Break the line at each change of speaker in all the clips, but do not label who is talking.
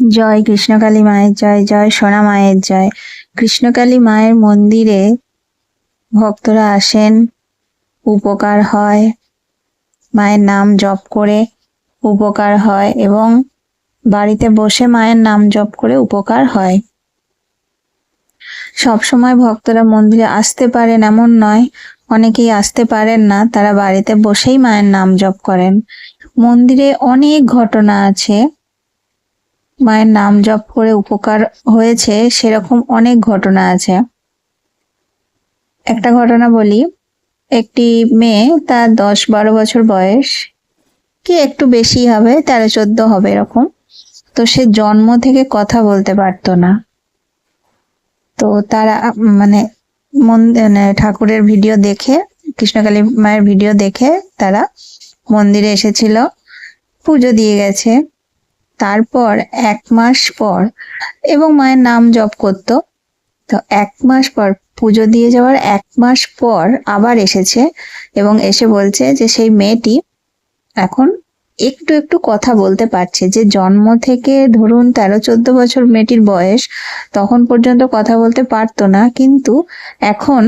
জয় কৃষ্ণকালী মায়ের জয় জয় সোনা মায়ের জয়। কৃষ্ণকালী মায়ের মন্দিরে ভক্তরা আসেন, উপকার হয়, মায়ের নাম জপ করে উপকার হয় এবং বাড়িতে বসে মায়ের নাম জপ করে উপকার হয়। সব সময় ভক্তরা মন্দিরে আসতে পারেন এমন নয়, অনেকেই আসতে পারেন না, তারা বাড়িতে বসেই মায়ের নাম জপ করেন। মন্দিরে অনেক ঘটনা আছে। মায়ের নাম জপ করে উপকার হয়েছে, সেরকম অনেক ঘটনা আছে। একটা ঘটনা বলি। একটি মেয়ে, তার দশ বারো বছর বয়স। কি একটু বেশি হবে, তেরো চোদ্দ হবে এরকম। তো সে জন্ম থেকে কথা বলতে পারতো না। তো তারা মানে মন্দির মানে ঠাকুরের ভিডিও দেখে, কৃষ্ণকালী মায়ের ভিডিও দেখে তারা মন্দিরে এসেছিল, পুজো দিয়ে গেছে। তারপর এক মাস পর এবং মায়ের নাম জপ করতো। তো এক মাস পর পুজো দিয়ে যাওয়ার এক মাস পর আবার এসেছে এবং এসে বলছে যে সেই মেয়েটি এখন একটু একটু কথা বলতে পারছে যে জন্ম থেকে ধরুন তেরো চোদ্দ বছর মেয়েটির বয়স, তখন পর্যন্ত কথা বলতে পারতো না। কিন্তু এখন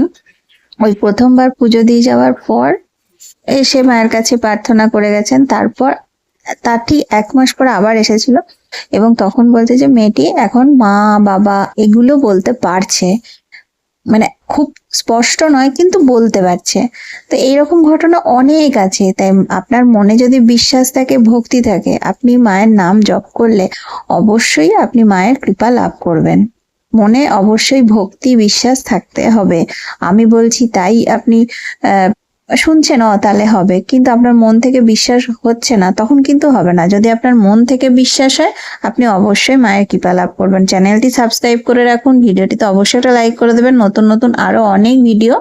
ওই প্রথমবার পুজো দিয়ে যাওয়ার পর এসে মায়ের কাছে প্রার্থনা করে গেছেন। তারপর তার ঠিক এক মাস পর আবার এসেছিল এবং তখন বলছে যে, মেয়েটি এখন মা, বাবা এগুলো বলতে পারছে। মানে খুব স্পষ্ট নয়, কিন্তু বলতে পারছে। তো এইরকম ঘটনা অনেক আছে। তাই আপনার মনে যদি বিশ্বাস থাকে, ভক্তি থাকে, আপনি মায়ের নাম জপ করলে অবশ্যই আপনি মায়ের কৃপা লাভ করবেন। মনে অবশ্যই ভক্তি, বিশ্বাস থাকতে হবে। আমি বলছি তাই আপনি শুনছেন ও তাহলে হবে। কিন্তু আপনার মন থেকে বিশ্বাস হচ্ছে না, তখন কিন্তু হবে না। যদি আপনার মন থেকে বিশ্বাস হয়, আপনি অবশ্যই মায়ের কৃপা লাভ করবেন। চ্যানেলটি সাবস্ক্রাইব করে রাখুন, ভিডিওটিতে অবশ্যই একটা লাইক করে দেবেন। নতুন নতুন আরও অনেক ভিডিও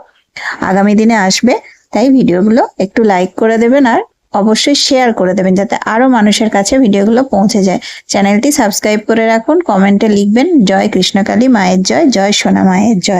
আগামী দিনে আসবে, তাই ভিডিওগুলো একটু লাইক করে দেবেন আর অবশ্যই শেয়ার করে দেবেন, যাতে আরও মানুষের কাছে ভিডিওগুলো পৌঁছে যায়। চ্যানেলটি সাবস্ক্রাইব করে রাখুন, কমেন্টে লিখবেন, জয় কৃষ্ণকালী মায়ের জয় জয় সোনা মায়ের জয়।